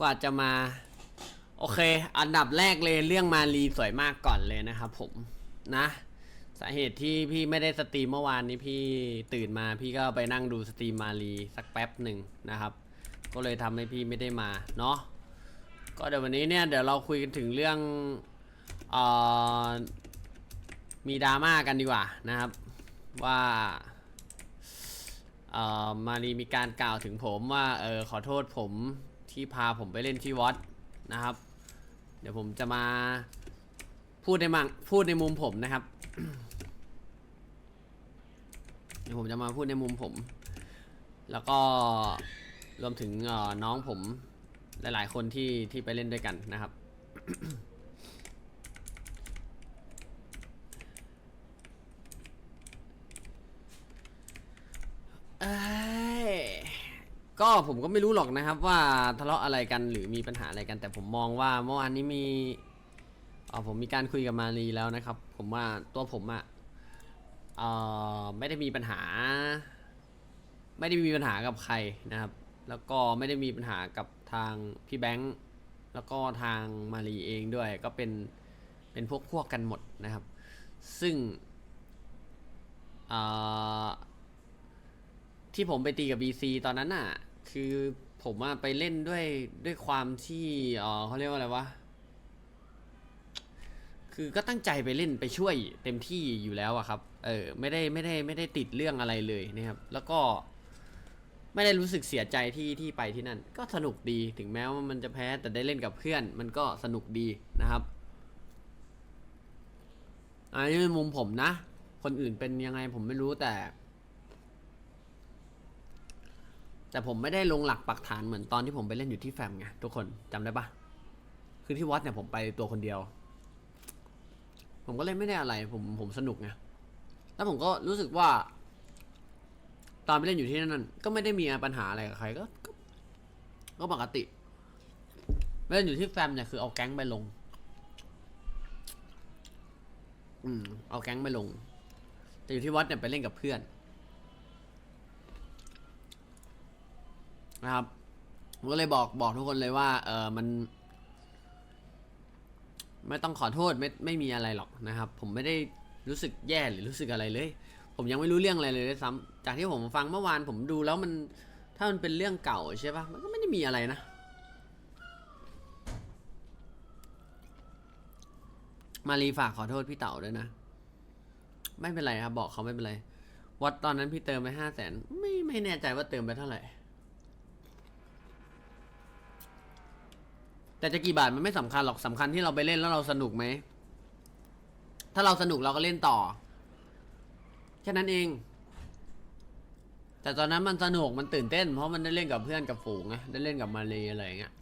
กว่าจะมา โอเค อันดับแรกเลยเรื่องมารีสวยมากก่อนเลยนะครับผมนะสาเหตุที่พี่ไม่ได้สตรีมเมื่อวานนี้พี่ตื่นมาพี่ก็ไปนั่งดูสตรีมมารีสักแป๊บหนึ่งนะครับ ก็เลยทำให้พี่ไม่ได้มาเนาะก็เดี๋ยววันนี้เนี่ยเดี๋ยวเราคุยกันถึงเรื่องเออมีดราม่ากันดีกว่านะครับ ว่าเอ่อมารีมีการกล่าวถึงผมว่าเออขอโทษผม ที่พาผมไปเล่นที่วัดนะครับ เดี๋ยวผมจะมาพูดในมังพูดในมุมผมนะครับ เดี๋ยวผมจะมาพูดในมุมผม แล้วก็รวมถึงน้องผมหลายๆคนที่ที่ไปเล่นด้วยกันนะครับ เอ้ย ก็ผมก็ไม่รู้หรอกนะครับ ว่าทะเลาะอะไรกันหรือมีปัญหาอะไรกัน แต่ผมมองว่าเมื่อวานนี้มีเอ๋อผมมีการคุยกับมารีแล้วนะครับ ผมว่าตัวผมอะเอ่อไม่ได้มีปัญหา ไม่ได้มีปัญหากับใครนะครับ แล้วก็ไม่ได้มีปัญหากับทางพี่แบงค์แล้วก็ทางมารีเองด้วย ก็เป็นเป็นพวกพวกกันหมดนะครับ ซึ่งเอ่อ ที่ผมไปตีกับ BC ตอนนั้นน่ะ คือผมอะไปเล่นด้วยด้วยความที่เออเขาเรียกว่าอะไรวะ คือก็ตั้งใจไปเล่นไปช่วยเต็มที่อยู่แล้วอะครับ เออไม่ได้ไม่ได้ไม่ได้ติดเรื่องอะไรเลยนะครับ แล้วก็ไม่ได้รู้สึกเสียใจที่ที่ไปที่นั่น ก็สนุกดีถึงแม้ว่ามันจะแพ้แต่ได้เล่นกับเพื่อน มันก็สนุกดีนะครับอันนี้เป็นมุมผมนะ คนอื่นเป็นยังไงผมไม่รู้แต่ แต่ผมไม่ได้ลงหลักปักฐานเหมือนตอนที่ผมไปเล่นอยู่ที่แฟมไงทุกคนจำได้ปะคือที่วัดเนี่ยผมไปตัวคนเดียว ผมก็เลยไม่ได้อะไร ผมผมสนุกไงแล้วผมก็รู้สึกว่า ตอนไปเล่นอยู่ที่นั่นก็ไม่ได้มีปัญหาอะไรกับใครก็ก็ ก็ปกติไปเล่นอยู่ที่แฟมเนี่ยคือเอาแก๊งไปลง อืมเอาแก๊งไปลง แต่อยู่ที่วัดเนี่ยไปเล่นกับเพื่อน นะครับผมก็เลยบอกบอกทุกคนเลยว่า เออมัน ไม่ต้องขอโทษไม่ไม่มีอะไรหรอกนะครับ ผมไม่ได้รู้สึกแย่หรือรู้สึกอะไรเลย ผมยังไม่รู้เรื่องอะไรเลยด้วยซ้ำจากที่ผมฟังเมื่อวานผมดูแล้วมัน ถ้ามันเป็นเรื่องเก่าใช่ปะมันก็ไม่ได้มีอะไรนะมารีฝากขอโทษพี่เต๋าด้วยนะ ไม่เป็นไรครับ บอกเขาไม่เป็นไร วัดตอนนั้นพี่เติมไปห้าแสนไม่ไม่แน่ใจว่าเติมไปเท่าไหร่ แต่จะกี่บาทมันไม่สำคัญหรอกสำคัญที่เราไปเล่นแล้วเราสนุกไหม ถ้าเราสนุกเราก็เล่นต่อ แค่นั้นเอง แต่ตอนนั้นมันสนุกมันตื่นเต้น เพราะมันได้เล่นกับเพื่อนกับฝูงไงได้เล่นกับมาเลอะไรอย่างเงี้ย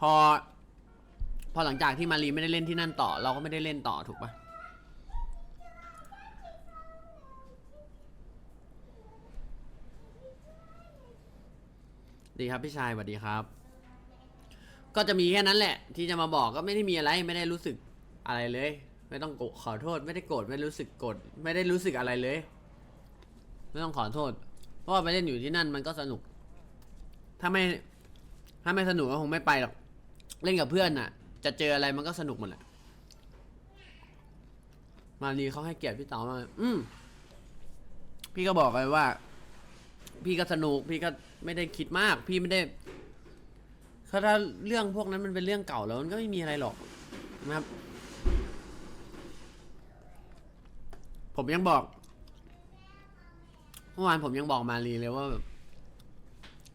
พอ พอหลังจากที่มารีไม่ได้เล่นที่นั่นต่อ เราก็ไม่ได้เล่นต่อถูกปะดีครับพี่ชายสวัสดีครับ ก็จะมีแค่นั้นแหละ ที่จะมาบอกก็ไม่ได้มีอะไรไม่ได้รู้สึกอะไรเลย ไม่ต้องขอโทษ ไม่ได้โกรธไม่รู้สึกโกรธไม่ได้รู้สึกอะไรเลย ไม่ต้องขอโทษ เพราะว่าไปเล่นอยู่ที่นั่นมันก็สนุก ถ้าไม่ถ้าไม่สนุกก็คงไม่ไปหรอกเล่นกับเพื่อนน่ะ จะเจออะไรมันก็สนุกหมดแหละมารีเขาให้เกียรติพี่เต๋อมาอืมพี่ก็บอกเลยว่า พี่ก็สนุก พี่ก็ไม่ได้คิดมาก พี่ไม่ได้ ถ้าเรื่องพวกนั้นมันเป็นเรื่องเก่าแล้วมันก็ไม่มีอะไรหรอกนะครับ ผมยังบอกเมื่อวานผมยังบอกมารีเลยว่าแบบ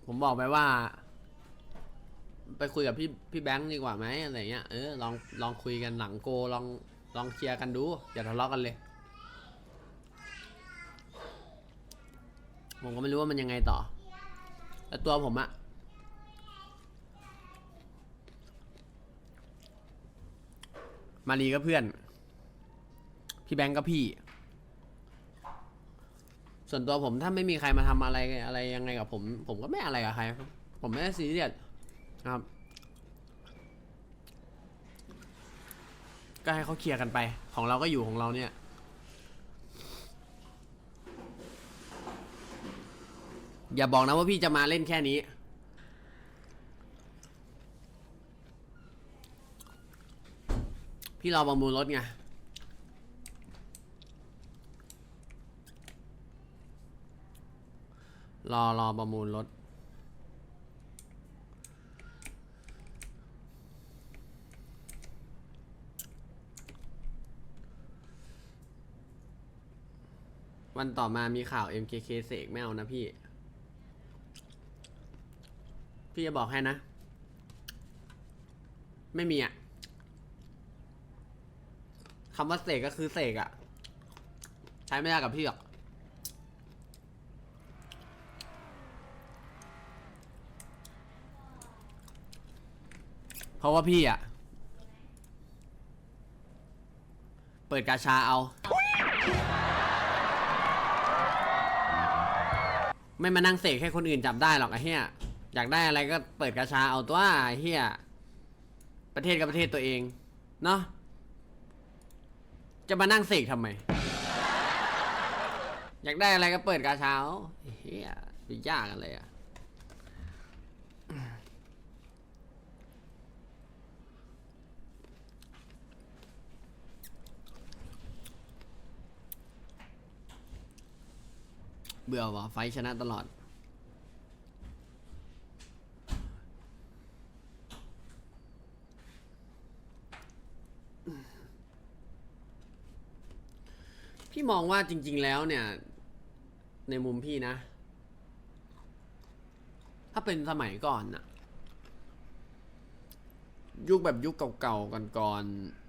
ผมบอกไปว่า ไปคุยกับพี่พี่แบงค์ดีกว่าไหมอะไรเงี้ยเออลองลองคุยกันหลังโกลองลองเคลียร์กันดูอย่าทะเลาะกันเลย ผมก็ไม่รู้ว่ามันยังไงต่อแต่ตัวผมอะ มารีก็เพื่อน พี่แบงก์ก็พี่ ส่วนตัวผมถ้าไม่มีใครมาทำอะไรอะไรยังไงกับผม ผมก็ไม่อะไรกับใครผมไม่ได้ซีเรียสครับ ก็ให้เขาเคลียร์กันไป ของเราก็อยู่ของเราเนี่ยอย่าบอกนะว่าพี่จะมาเล่นแค่นี้ พี่รอประมูลรถไงรอรอประมูลรถ วันต่อมามีข่าว MKK เสกไม่เอานะพี่ พี่จะบอกให้นะ ไม่มีอะ คำว่าเสกก็คือเสกอะใช้ไม่ได้กับพี่หรอกเพราะว่าพี่อะเปิดกาชาเอา ไม่มานั่งเสกให้คนอื่นจับได้หรอกไอ้เหี้ยอยากได้อะไรก็เปิดกาชาเอาตัวไอ้เหี้ยประเทศกับประเทศตัวเอง เนาะ จะมานั่งเสกทำไม อยากได้อะไรก็เปิดกาเชาเอาไอ้เหี้ยไปยากกันเลยอะเบื่อว่ะไฟชนะตลอด พี่มองว่าจริง ๆ แล้วเนี่ย ในมุมพี่นะ ถ้าเป็นสมัยก่อนน่ะยุคแบบยุคเก่าๆก่อนๆ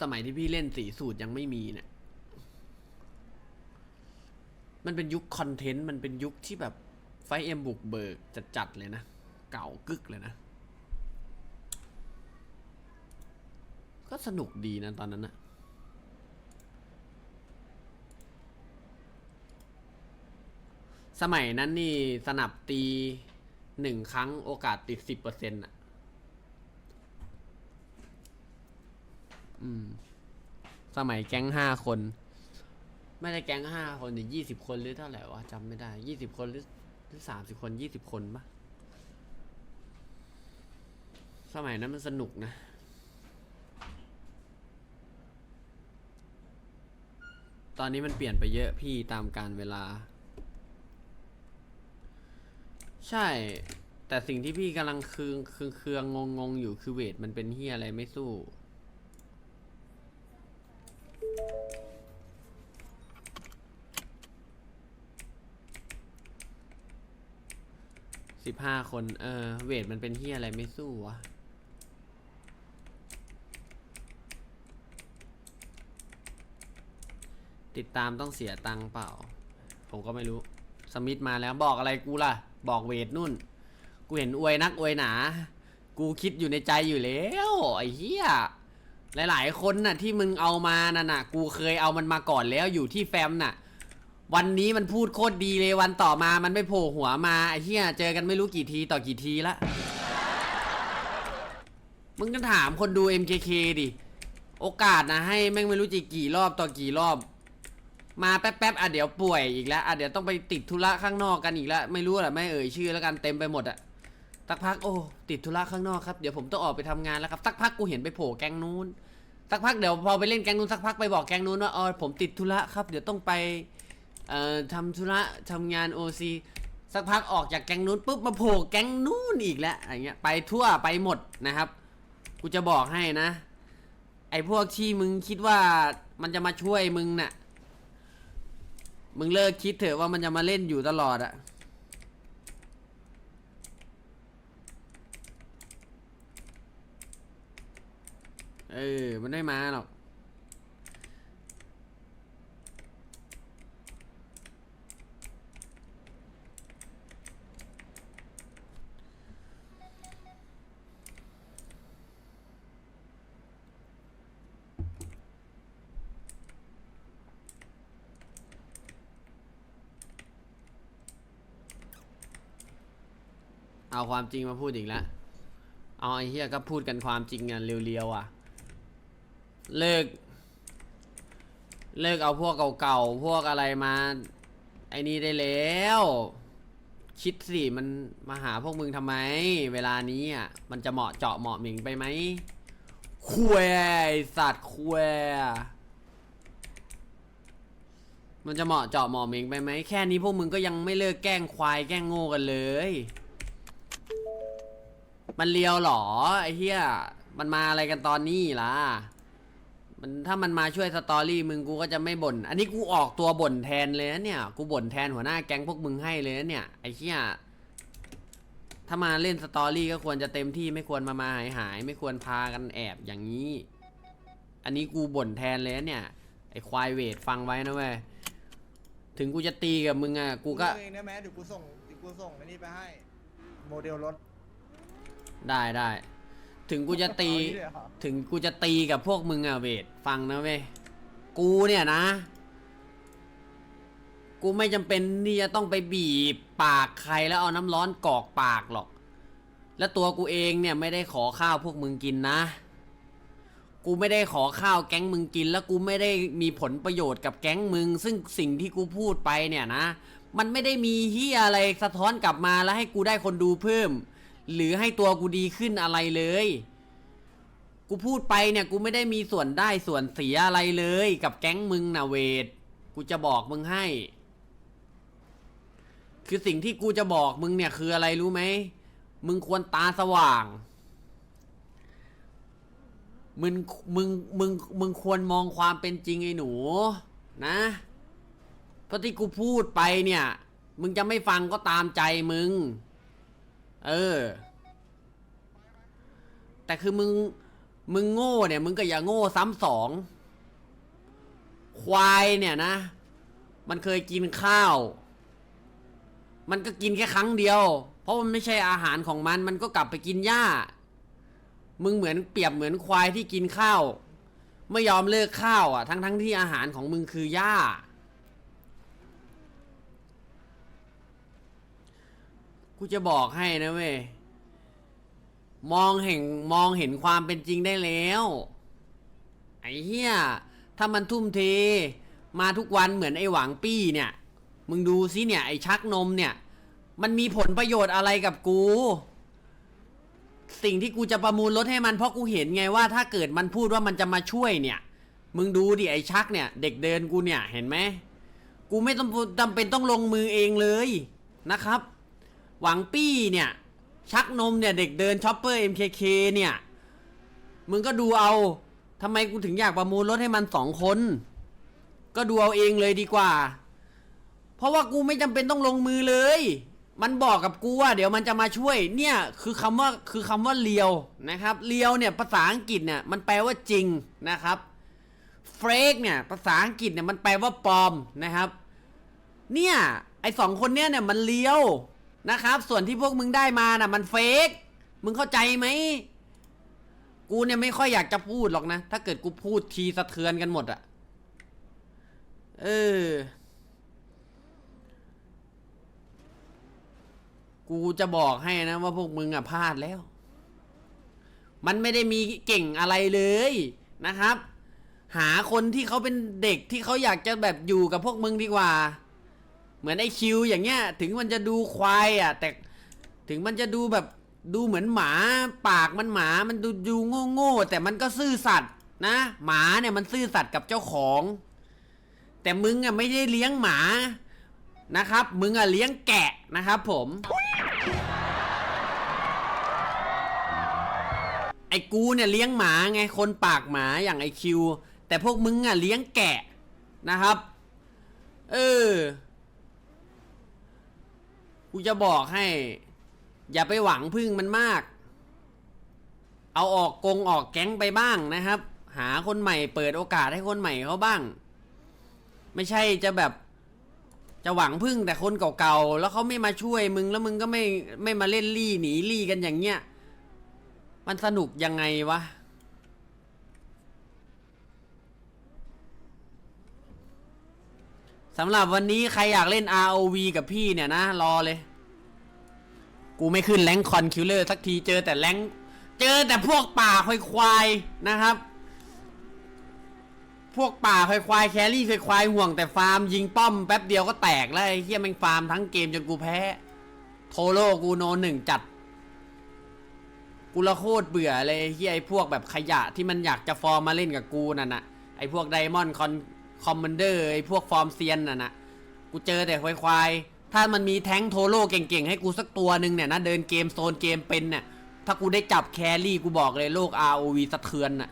สมัยที่พี่เล่นสีสูตรยังไม่มีเนี่ยมันเป็นยุคคอนเทนต์ มันเป็นยุคที่แบบไฟเอ็มบุกเบิกจัดๆเลยนะ เก่ากึกเลยนะ ก็สนุกดีนะตอนนั้นนะสมัยนั้นนี่สนับตีหนึ่งครั้งโอกาสติดสิบเปอร์เซ็นต์อะ อืม สมัยแก๊งห้าคน ไม่ได้แก๊งห้าคนหรือยี่สิบคนหรือเท่าไหร่วะจำไม่ได้ยี่สิบคนหรือหรือสามสิบคนยี่สิบคนปะสมัยนั้นมันสนุกนะ ตอนนี้มันเปลี่ยนไปเยอะพี่ตามการเวลา ใช่ แต่สิ่งที่พี่กำลังคืองคืองเคืองงงงอยู่คือเวทมันเป็นเฮียอะไรไม่สู้ สิบห้าคน เออ เวทมันเป็นเฮียอะไรไม่สู้วะ ติดตามต้องเสียตังค์เปล่า ผมก็ไม่รู้ สมิธมาแล้วบอกอะไรกูล่ะ บอกเวทนุ่น กูเห็นอวยนักอวยหนา กูคิดอยู่ในใจอยู่แล้วไอ้เหี้ยหลาย ๆ คนน่ะที่มึงเอามาน่ะน่ะกูเคยเอามันมาก่อนแล้วอยู่ที่แฟมน่ะ วันนี้มันพูดโคตรดีเลยวันต่อมามันไม่โผล่หัวมาไอ้เหี้ยเจอกันไม่รู้กี่ทีต่อกี่ทีละมึงก็ถามคนดู MKK ดิ โอกาสนะให้แม่งไม่รู้จีกี่รอบต่อกี่รอบ มาแป๊บๆอะเดี๋ยวป่วยอีกแล้วอะเดี๋ยวต้องไปติดธุระข้างนอกกันอีกแล้วไม่รู้แหละไม่เอ่ยชื่อแล้วกันเต็มไปหมดอะสักพักโอ้ติดธุระข้างนอกครับเดี๋ยวผมต้องออกไปทำงานแล้วครับสักพักกูเห็นไปโผล่แก๊งนู้นสักพักเดี๋ยวพอไปเล่นแก๊งนู้นสักพักไปบอกแก๊งนู้นว่าอ๋อผมติดธุระครับ เดี๋ยวต้องไปเอ่อทำธุระทำงานโอซีสักพักออกจากแก๊งนู้นปุ๊บมาโผล่แก๊งนู้นอีกแล้วอย่างเงี้ยไปทั่วไปหมดนะครับกูจะบอกให้นะ ไอ้พวกที่มึงคิดว่ามันจะมาช่วยมึงน่ะ มึงเลิกคิดเถอะว่ามันจะมาเล่นอยู่ตลอดอะเออ มันไม่มาหรอก เอาความจริงมาพูดอีกแล้วเอาไอ้เหี้ยก็พูดกันความจริงกันเรียวๆอะ เลิก เลิกเอาพวกเก่าๆ พวกอะไรมา ไอ้นี่ได้แล้ว คิดสิมันมาหาพวกมึงทำไม เวลานี้อะ มันจะเหมาะเจาะเหมาะหมิงไปไหมคุยสัตว์คุยมันจะเหมาะเจาะเหมาะหมิงไปไหม แค่นี้พวกมึงก็ยังไม่เลิกแกล้งควายแกล้งโง่กันเลย มันเลียวหรอไอ้เหี้ยมันมาอะไรกันตอนนี้ล่ะ มันถ้ามันมาช่วยสตอรี่มึงกูก็จะไม่บ่น อันนี้กูออกตัวบ่นแทนเลยนะเนี่ย กูบ่นแทนหัวหน้าแก๊งพวกมึงให้เลยนะเนี่ยไอ้เหี้ยถ้ามาเล่นสตอรี่ก็ควรจะเต็มที่ไม่ควรมามาหายหายไม่ควรพากันแอบอย่างนี้ อันนี้กูบ่นแทนเลยนะเนี่ยไอ้ควายเวทฟังไว้นะเว้ยถึงกูจะตีกับมึงอะกูก็ เองได้ไหมเดี๋ยวกูส่งเดี๋ยวกูส่งอ้นี่ไปให้ โมเดลรถ ได้ได้ถึงกูจะตีเอาอย่างนี้เลยเหรอ ถึงกูจะตีกับพวกมึงอะเวทฟังนะเว้ยกูเนี่ยนะ กูไม่จำเป็นที่จะต้องไปบีบปากใครแล้วเอาน้ำร้อนกรอกปากหรอก และตัวกูเองเนี่ยไม่ได้ขอข้าวพวกมึงกินนะ กูไม่ได้ขอข้าวแก๊งมึงกิน แล้วกูไม่ได้มีผลประโยชน์กับแก๊งมึง ซึ่งสิ่งที่กูพูดไปเนี่ยนะ มันไม่ได้มีเฮียอะไรสะท้อนกลับมาแล้วให้กูได้คนดูเพิ่ม หรือให้ตัวกูดีขึ้นอะไรเลย กูพูดไปเนี่ยกูไม่ได้มีส่วนได้ส่วนเสียอะไรเลย กับแก๊งมึงนะเวท กูจะบอกมึงให้ คือสิ่งที่กูจะบอกมึงเนี่ยคืออะไรรู้ไหม มึงควรตาสว่าง มึงมึงมึงมึงควรมองความเป็นจริงไอ้หนู นะเพราะที่กูพูดไปเนี่ย มึงจะไม่ฟังก็ตามใจมึง เออ แต่คือมึง มึงโง่เนี่ย มึงก็อย่าโง่ซ้ำสอง ควายเนี่ยนะ มันเคยกินข้าว มันก็กินแค่ครั้งเดียว เพราะมันไม่ใช่อาหารของมัน มันก็กลับไปกินหญ้า มึงเหมือนเปรียบเหมือนควายที่กินข้าว ไม่ยอมเลิกข้าวอะ ทั้งทั้งที่อาหารของมึงคือหญ้า กูจะบอกให้นะเว้ย มองเห็นมองเห็นความเป็นจริงได้แล้ว ไอ้เหี้ย ถ้ามันทุ่มเท มาทุกวันเหมือนไอ้หวังปี้เนี่ย มึงดูสิเนี่ย ไอ้ชักนมเนี่ย มันมีผลประโยชน์อะไรกับกู สิ่งที่กูจะประมูลรถให้มันเพราะกูเห็นไงว่า ถ้าเกิดมันพูดว่ามันจะมาช่วยเนี่ย มึงดูดิไอ้ชักเนี่ย เด็กเดินกูเนี่ยเห็นไหม กูไม่ต้องจำเป็นต้องลงมือเองเลยนะครับ หวังปี้เนี่ย ชักนมเนี่ย เด็กเดินช็อปเปอร์ MKK เนี่ย มึงก็ดูเอาทำไมกูถึงอยากประมูลรถให้มันสองคน ก็ดูเอาเองเลยดีกว่า เพราะว่ากูไม่จำเป็นต้องลงมือเลย มันบอกกับกูว่า เดี๋ยวมันจะมาช่วย เนี่ยคือคำว่าคือคำว่าเลียวนะครับเลียวเนี่ยภาษาอังกฤษเนี่ยมันแปลว่าจริงนะครับเฟกเนี่ยภาษาอังกฤษเนี่ยมันแปลว่าปลอมนะครับ เนี่ยไอสองคนเนี่ยเนี่ยมันเลี้ยว นะครับ ส่วนที่พวกมึงได้มาน่ะ มันเฟกมึงเข้าใจไหม กูเนี่ยไม่ค่อยอยากจะพูดหรอกนะ ถ้าเกิดกูพูดทีสะเทือนกันหมดอะเออ กูจะบอกให้นะว่าพวกมึงอะพลาดแล้ว มันไม่ได้มีเก่งอะไรเลยนะครับ หาคนที่เขาเป็นเด็กที่เขาอยากจะแบบอยู่กับพวกมึงดีกว่า เหมือนไอคิวอย่างเงี้ย ถึงมันจะดูควายอะ แต่ถึงมันจะดูแบบดูเหมือนหมาปากมันหมามันดูดูโง่โง่ๆแต่มันก็ซื่อสัตย์นะ หมาเนี่ยมันซื่อสัตย์กับเจ้าของ แต่มึงอะไม่ได้เลี้ยงหมานะครับ มึงอะเลี้ยงแกะนะครับผมไอ้กูเนี่ยเลี้ยงหมาไงคนปากหมาอย่างไอคิว แต่พวกมึงอะเลี้ยงแกะนะครับ เออ กูจะบอกให้ อย่าไปหวังพึ่งมันมาก เอาออกกงออกแก๊งไปบ้างนะครับ หาคนใหม่เปิดโอกาสให้คนใหม่เขาบ้าง ไม่ใช่จะแบบ จะหวังพึ่งแต่คนเก่าๆแล้วเขาไม่มาช่วยมึงแล้วมึงก็ไม่ไม่มาเล่นลี่หนีลี่กันอย่างเงี้ยมันสนุกยังไงวะ สำหรับวันนี้ใครอยากเล่น ROV กับพี่เนี่ยนะ รอเลย กูไม่ขึ้นแรงคอนคิวเลอร์สักทีเจอแต่แรงเจอแต่พวกป่าควายควายๆนะครับ พวกป่าควายควายๆแครี่ควายควายห่วงแต่ฟาร์มยิงป้อมแป๊บเดียวก็แตกแล้วไอ้เฮียแม่งฟาร์มทั้งเกมจนกูแพ้ โทโร่กูโนหนึ่งจัด กูละโคตรเบื่อเลยไอ้เฮียไอ้พวกแบบขยะที่มันอยากจะฟอร์มมาเล่นกับกูนั่นน่ะไอ้พวกไดมอนด์คอน คอมมานเดอร์ไอ้พวกฟอร์มเซียนน่ะนะกูเจอแต่ควายควายๆถ้ามันมีแท้งโทโร่เก่งๆ ให้กูสักตัวหนึ่งเนี่ยนะเดินเกมโซนเกมเป็นเนี่ยถ้ากูได้จับแครี่กูบอกเลยโลก ROV สะเทือนน่ะ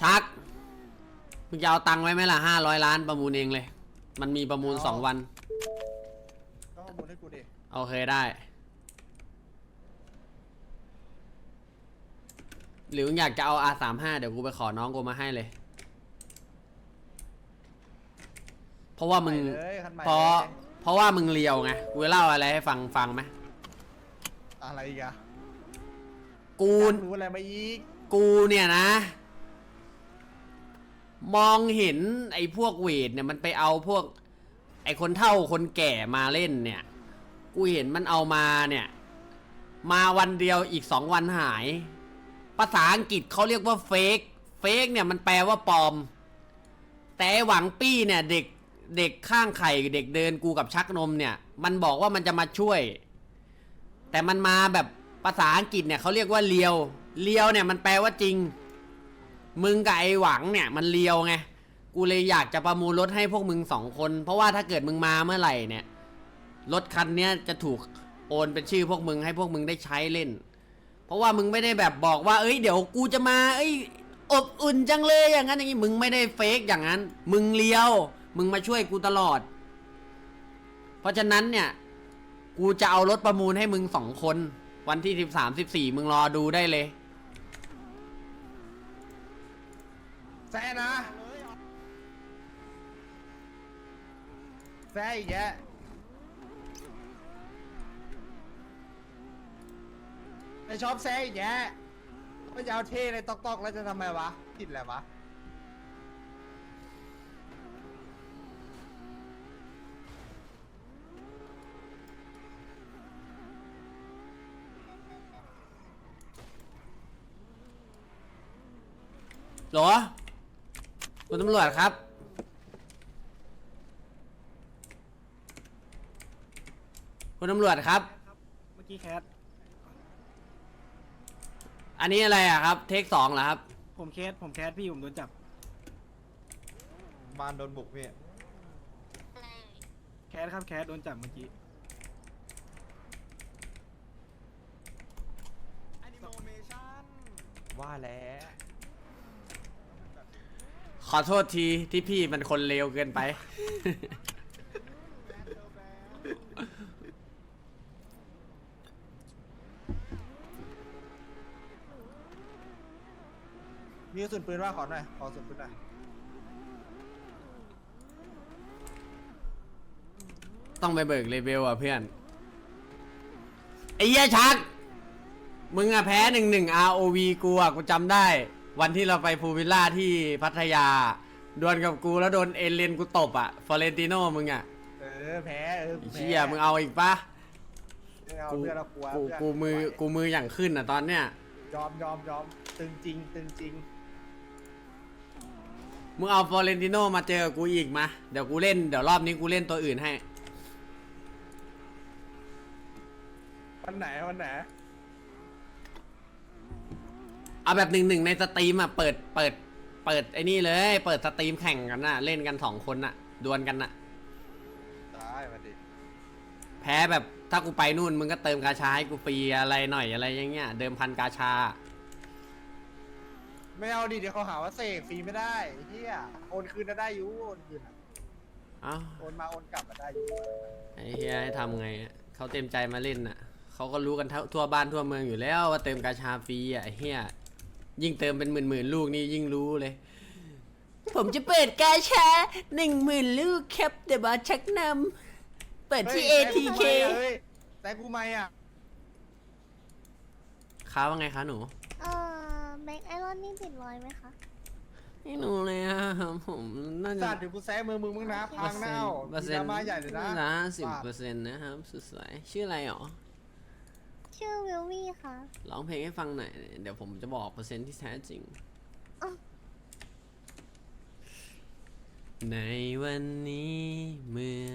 ชักมึงจะเอาตังค์ไว้ไหมล่ะห้าร้อยล้านประมูลเองเลย มันมีประมูลสองวันก็ข้อมูลให้กูดิ โอเคได้ หรือมึงอยากจะเอา R35 เดี๋ยวกูไปขอน้องกูมาให้เลย เพราะว่ามึง ใหเลยคันใหม่เพราะ เลยเพราะว่ามึงเลียวไง กูจะเล่าอะไรให้ฟังฟังไหม อะไรอีกอะกูอยากรู้อะไรมาอีกกูเนี่ยนะ มองเห็นไอ้พวกเวทเนี่ยมันไปเอาพวก ไอ้คนเฒ่าคนแก่มาเล่นเนี่ย กูเห็นมันเอามาเนี่ย มาวันเดียวอีกสองวันหาย ภาษาอังกฤษเขาเรียกว่าเฟกเฟกเนี่ยมันแปลว่าปลอม แต่หวังปี้เนี่ยเด็กเด็กข้างไข่เด็กเดินกูกับชักนมเนี่ย มันบอกว่ามันจะมาช่วย แต่มันมาแบบภาษาอังกฤษเนี่ยเขาเรียกว่าเลียวเลียวเนี่ยมันแปลว่าจริง มึงกับไอหวังเนี่ยมันเลียวไงกูเลยอยากจะประมูลรถให้พวกมึงสองคน เพราะว่าถ้าเกิดมึงมาเมื่อไหร่เนี่ยรถคันเนี้ยจะถูกโอนเป็นชื่อพวกมึงให้พวกมึงได้ใช้เล่น เพราะว่ามึงไม่ได้แบบบอกว่า เอ้ย เดี๋ยวกูจะมา เอ้ย อบอุ่นจังเลยอย่างนั้นอย่างนี้มึงไม่ได้เฟกอย่างนั้น มึงเลี้ยว มึงมาช่วยกูตลอด เพราะฉะนั้นเนี่ย กูจะเอารถประมูลให้มึงสองคน วันที่สิบสามสิบสี่มึงรอดูได้เลย แซ่นะ แซ่อีกแยะ ไม่ชอบแซ่อีกแยะไม่จะเอาเท่เลยตอกๆแล้วจะทำไมวะผิดแหละวะหรอคุณตำรวจครับ คุณตำรวจครับ เมื่อกี้แคท อันนี้อะไรอะครับ เทคสองเหรอครับ ผมแคทผมแคทพี่ผมโดนจับบ้านโดนบุกพี่ แคทครับแคทโดนจับเมื่อกี้ว่าแล้วขอโทษทีที่พี่มันคนเลวเกินไป มีกระสุ นปืนว่าขอหน่อย ขอกระสุนปืนหน่อย ต้องไปเบิกเลเวลอะเพื่อน ไอ้เหี้ยชัก มึงอะแพ้หนึ่งหนึ่ง ROV กูอะกูจำได้ วันที่เราไปพูลวิลล่าที่พัทยา ดวลกับกูแล้วโดนเอเลนกูตบอะฟอเรนติโนมึงอะเออแพ้เออไอ้แพ้เชี่ยมึงเอาอีกปะไม่เอากูเพื่อนเรากลัวกูเพื่อนกูมือกูมืออย่างขึ้นอะตอนเนี้ยยอมยอมยอมตึงจริงตึงจริง มึงเอาฟอเรนติโนมาเจอกูอีกมา เดี๋ยวกูเล่น เดี๋ยวรอบนี้กูเล่นตัวอื่นให้ วันไหนวันไหนเอาแบบหนึ่งหนึ่งในสตรีมอะ เปิด เปิด เปิดไอ้นี่เลย เปิดสตรีมแข่งกันน่ะ เล่นกันสองคนน่ะ ดวลกันน่ะ ได้มาดิแพ้แบบถ้ากูไปนู่นมึงก็เติมกาชาให้กูฟรีอะไรหน่อยอะไรอย่างเงี้ย เดิมพันกาชา ไม่เอาดิเดี๋ยวเขาหาว่าเสกฟรีไม่ได้ไอ้เฮียโอนคืนน่ะได้อยู่โอนคืนอะเอ้าโอนมาโอนกลับมาได้อยู่ไอ้เฮียให้ทำไงอะเขาเต็มใจมาเล่นน่ะเขาก็รู้กันทั่วทั่วบ้านทั่วเมืองอยู่แล้วว่าเติมกาชาฟรีอะไอ้เฮียยิ่งเติมเป็นหมื่นหมื่นๆลูกนี่ยิ่งรู้เลย ผมจะเปิดกาชาหนึ่งหมื่นลูกครับเดี๋ยวบอสชักนำเปิดที่เฮ้ย ATK เฮ้ยแต่กูไม่อะค้าว่าไงคะหนู เอ่อแบงค์ไอรอนนี่ติดรอยไหมคะ ไม่รู้เลยอะครับผมน่าจะสัตว์เดี๋ยวกูแซะมือมึงมึงนะพังแน่วเปอร์มีเซ็ดนราต์ม่าใหญ่เลยนะน่าสิบว่าเปอร์เซ็นต์นะครับสุดสวยชื่ออะไรหรอชื่อวิลวี่ค่ะ ร้องเพลงให้ฟังหน่อย เดี๋ยวผมจะบอกเปอร์เซ็นต์ที่แท้จริง อ้าว ในวันนี้เมื่อ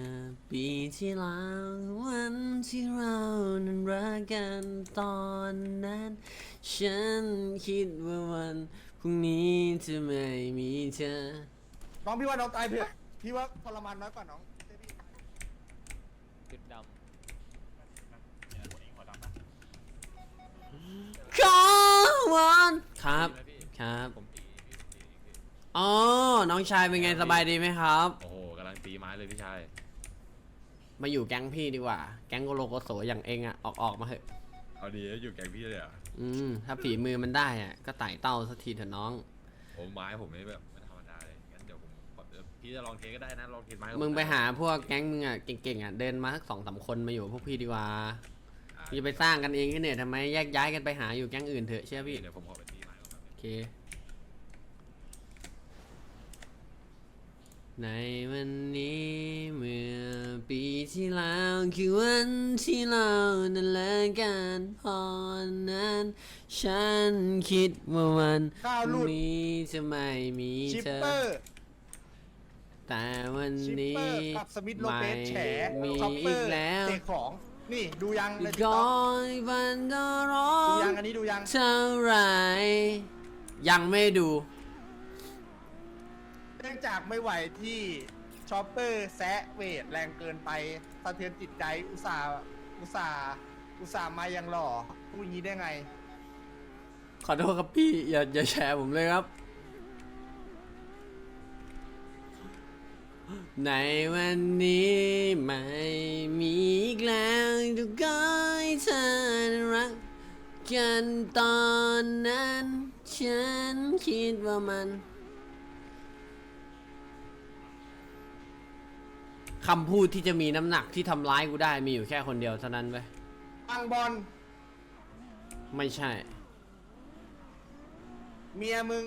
ปีที่แล้ววันที่เรานั้นรักกันตอนนั้น ฉันคิดว่าวันพรุ่งนี้จะไม่มีเธอน้องพี่ว่าน้องตายเถอะพี่ว่าทรมานน้อยกว่าน้องเจ๊พี่จุดดขอวันครับ ครับผมตีพี่ผมตีพี่ อ๋อ น้องชายเป็นไงสบายดีไหมครับ โอ้โหกำลังตีไม้เลยพี่ชาย มาอยู่แก๊งพี่ดีกว่า แก๊งโกโลโกโสอย่างเองอะออกออกมาเถอะ เอาดีอยู่แกงพี่เลยเหรอะอืม ถ้าฝีมือมันได้อะก็ไต่เต้าสักทีเถอะน้อง ผมไม้ผมนี่แบบไม่ธรรมดาเลยงั้นเดี๋ยวผมขอเดี๋ยวพี่จะลองเทสก็ได้นะลองเทสไม้กับผมึงไปด้หาพวกแก๊งมึงอะเก่งๆอะเดินมาสักสองสามคนมาอยู่กับพวกพี่ดีกว่าอ่าพี่ไปสร้างกันเองที่เนี่ยทำไมแยกย้ายกันไปหาอยู่แก๊งอื่นเถอะเชื่อพี่ เดี๋ยวผมขอไปตีไม้ก่อนแป๊บนึงโอเค ในวันนี้เมื่อปีที่แล้วคือวันที่เรานั้นเลิกกันพอนั้น ฉันคิดว่าวันข้าวพหลุรุ่งดนี้จะไม่มีชิปเธอ เปอร์ แต่วันชิปนี้เปอร์กับสมิธโลเปสแฉไม่มีช็อปเปออีกร์แล้วเตะของ นี่ดูยังในติ๊กก็ต็อกบันดาร้อดูนยังอันนี้ดูยัง เท่าไหรยังไม่ดูเนื่องจากไม่ไหวที่ช็อปเปอร์แซะเวทแรงเกินไปสะเทือนจิตใจอุตส่าห์อุตส่าห์อุตส่าห์มายังหล่อพูดอย่างนี้ได้ไง ขอโทษครับพี่อย่าอย่าแชร์ผมเลยครับ ในวันนี้ไม่มีอีกแล้วทุกก้อยเธอรักกันตอนนั้น ฉันคิดว่ามัน คำพูดที่จะมีน้ำหนักที่ทำร้ายกูได้มีอยู่แค่คนเดียวเท่านั้นเว้ยอังบอลไม่ใช่ เมียมึง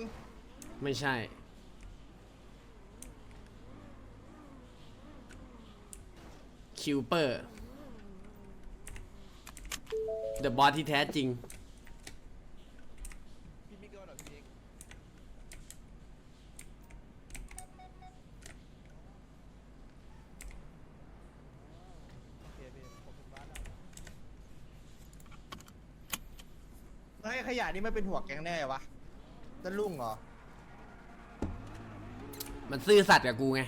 ไม่ใช่ คิวเปอร์ เดอะบอสที่แท้จริง พี่มิกเกิลเหรอพี่มิกโอเคพี่ผมถึงบ้านแล้ว เฮ้ยขยะนี่มันเป็นหัวแกงแน่วะจะลุ่งเหรอ มันซื่อสัตย์กับกูไง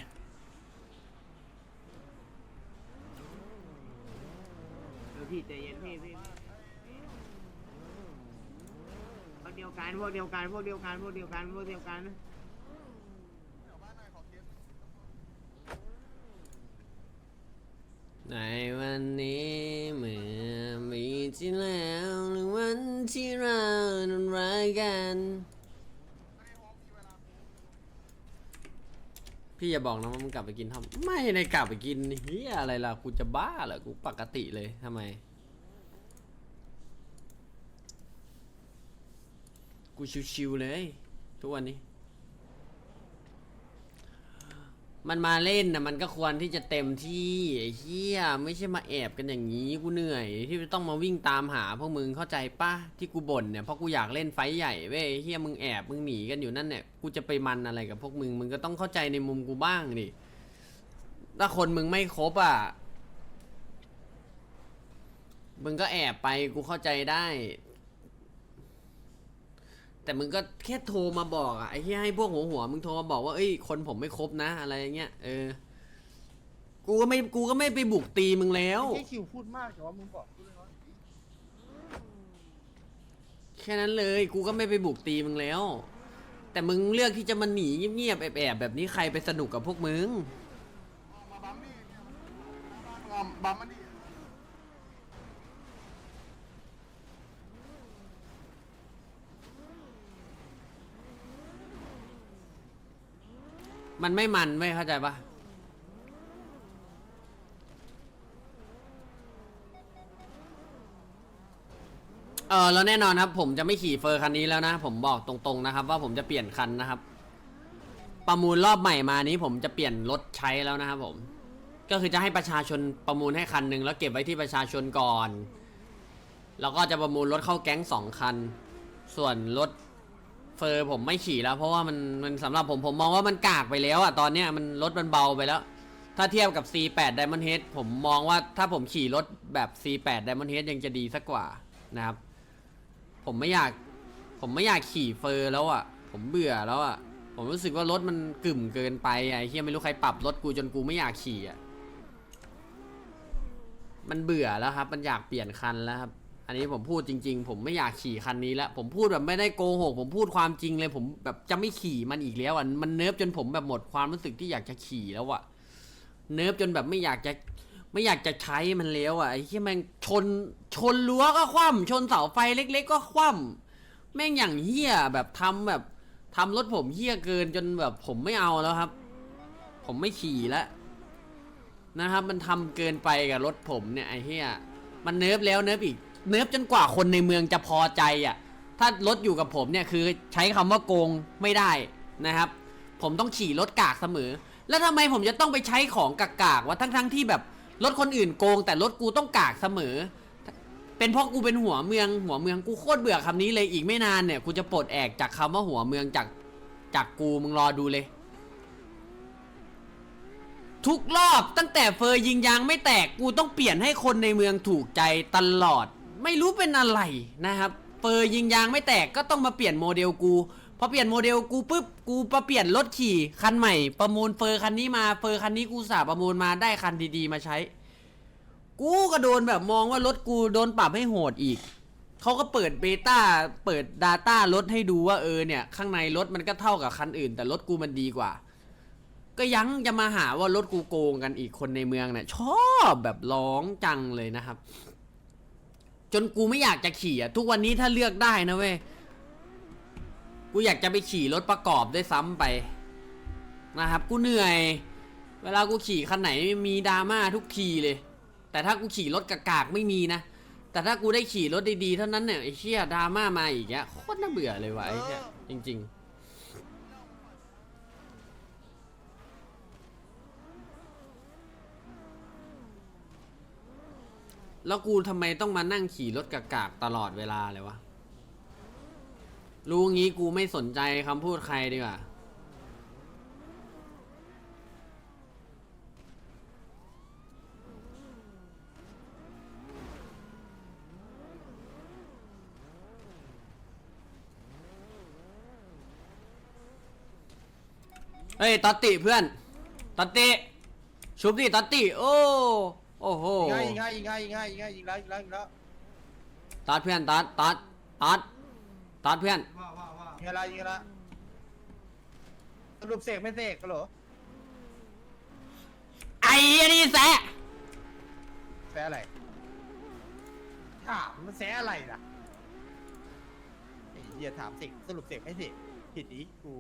เออพี่ใจเย็นพี่พี่พวกเดียวกันพวกเดียวกันพวกเดียวกันพวกเดียวกันพวกเดียวกันในวัน พี่อย่าบอกนะว่ามึงกลับไปกินทำไม่ได้กลับไปกินเฮียอะไรล่ะกูจะบ้าเหรอกูปกติเลยทำไม กูชิวๆเลย ทุกวันนี้ มันมาเล่นนะมันก็ควรที่จะเต็มที่ไอ้เฮียไม่ใช่มาแอบกันอย่างนี้กูเหนื่อย ที่ต้องมาวิ่งตามหาพวกมึงเข้าใจปะที่กูบ่นเนี่ยเพราะกูอยากเล่นไฟใหญ่เว้ยเฮียมึงแอบมึงหนีกันอยู่นั่นเนี่ยกูจะไปมันอะไรกับพวกมึงมึงก็ต้องเข้าใจในมุมกูบ้างดิถ้าคนมึงไม่ครบอะมึงก็แอบไปกูเข้าใจได้ แต่มึงก็แค่โทรมาบอกอะไอ้ที่ให้พวกหัวหัวมึงโทรมาบอกว่าเอ้ยคนผมไม่ครบนะ อะไรอย่างเงี้ยเออ กูก็ไม่กูก็ไม่ไปบุกตีมึงแล้ว ไม่ใช่คิวพูดมากแต่ว่ามึงบอกพูดเลยว่าแค่นั้นเลย กูก็ไม่ไปบุกตีมึงแล้ว แต่มึงเลือกที่จะมาหนีเงียบๆแอบๆแบบนี้ใครไปสนุกกับพวกมึง มาบัมนี่มาบัมมันนี่ มันไม่มันไม่เข้าใจปะเออแล้วแน่นอนครับ ผมจะไม่ขี่เฟอร์คันนี้แล้วนะ ผมบอกตรงๆนะครับ ว่าผมจะเปลี่ยนคันนะครับ ประมูลรอบใหม่มานี้ ผมจะเปลี่ยนรถใช้แล้วนะครับผม ก็คือจะให้ประชาชนประมูลให้คันหนึ่งแล้วเก็บไว้ที่ประชาชนก่อน แล้วก็จะประมูลรถเข้าแก๊งสองคัน ส่วนรถ เฟอร์ผมไม่ขี่แล้ว เพราะว่ามันมันสำหรับผมผมมองว่ามันกากไปแล้วอะตอนเนี้ยมันรถมันเบาไปแล้ว ถ้าเทียบกับ C8 Diamond Head ผมมองว่าถ้าผมขี่รถแบบ C8 Diamond Head ยังจะดีสักกว่านะครับ ผมไม่อยาก ผมไม่อยากขี่เฟอร์แล้วอะ ผมเบื่อแล้วอะ ผมรู้สึกว่ารถมันกึ่มเกินไปไอ้เฮียไม่รู้ใครปรับรถกูจนกูไม่อยากขี่อะมันเบื่อแล้วครับ มันอยากเปลี่ยนคันแล้วครับ อันนี้ผมพูดจริง ๆ ผมไม่อยากขี่คันนี้แล้ว ผมพูดแบบไม่ได้โกหก ผมพูดความจริงเลย ผมแบบจะไม่ขี่มันอีกแล้วอะ มันเนิร์ฟจนผมแบบหมดความรู้สึกที่อยากจะขี่แล้วอะ เนิร์ฟจนแบบไม่อยากจะไม่อยากจะใช้มันแล้วอะไอ้ที่แม่งชนชนรั้วก็คว่ำชนเสาไฟเล็ก ๆ ก็คว่ำแม่งอย่างเฮี้ยแบบทำแบบทำรถผมเฮี้ยเกินจนแบบผมไม่เอาแล้วครับ ผมไม่ขี่แล้วนะครับ มันทำเกินไปกับรถผมเนี่ยไอ้เฮี้ยมันเนิร์ฟแล้วเนิร์ฟอีก เนิร์ฟจนกว่าคนในเมืองจะพอใจอะ ถ้ารถอยู่กับผมเนี่ยคือใช้คำว่าโกงไม่ได้นะครับ ผมต้องขี่รถกากเสมอ แล้วทำไมผมจะต้องไปใช้ของกากๆวะทั้งๆที่แบบรถคนอื่นโกง แต่รถกูต้องกากเสมอ เป็นเพราะกูเป็นหัวเมืองหัวเมืองกูโคตรเบื่อคำนี้เลยอีกไม่นานเนี่ยกูจะปลดแอกจากคำว่าหัวเมืองจากจากกูมึงรอดูเลย ทุกรอบตั้งแต่เฟอร์ยิงยางไม่แตกกูต้องเปลี่ยนให้คนในเมืองถูกใจตลอด ไม่รู้เป็นอะไรนะครับเฟอร์ยิงยางไม่แตกก็ต้องมาเปลี่ยนโมเดลกูพอเปลี่ยนโมเดลกูปุ๊บกูมาเปลี่ยนรถขี่คันใหม่ ประมูลเฟอร์คันนี้มาเฟอร์คันนี้กูสาประมูลมาได้คันดีๆ มาใช้ กูก็โดนแบบมองว่ารถกูโดนปรับให้โหดอีกเขาก็เปิดเบต้าเปิด Data รถให้ดูว่าเออเนี่ยข้างในรถมันก็เท่ากับคันอื่น แต่รถกูมันดีกว่า ก็ยังจะมาหาว่ารถกูโกงกันอีกคนในเมืองเนี่ยชอบแบบร้องจังเลยนะครับ จนกูไม่อยากจะขี่อะทุกวันนี้ถ้าเลือกได้นะเว้ยกูอยากจะไปขี่รถประกอบด้วยซ้ำไป นะครับ กูเหนื่อย เวลากูขี่คันไหนมีดราม่าทุกทีเลย แต่ถ้ากูขี่รถกากๆไม่มีนะ แต่ถ้ากูได้ขี่รถดีๆเท่านั้นเนี่ยไอ้เชี่ยดราม่ามาอีกเนี้ยโคตรน่าเบื่อเลยว่ะไอ้เชี่ยจริง ๆ แล้วกูทำไมต้องมานั่งขี่รถกากๆตลอดเวลาเลยวะ รู้งี้กูไม่สนใจคำพูดใครดีกว่า เฮ้ยตอตติเพื่อนตอตติ ชุบดิตอตติ โอ้ โอ้โหยิงให้ยิงให้ยิงให้ยิงให้ยิงให้ยิงแล้วยิงแล้วยิงแล้วตอดเพื่อนตอดตอดตอดตอดเพื่อนยิงแล้วยิงแล้วสรุปเสกไม่เสกก็เหรอไอ้อันนี้แซะแสอะไรถามมันแสอะไรล่ะไอ้เหี้ยถามเสกสรุปเสกไม่เสกผิดอีกกู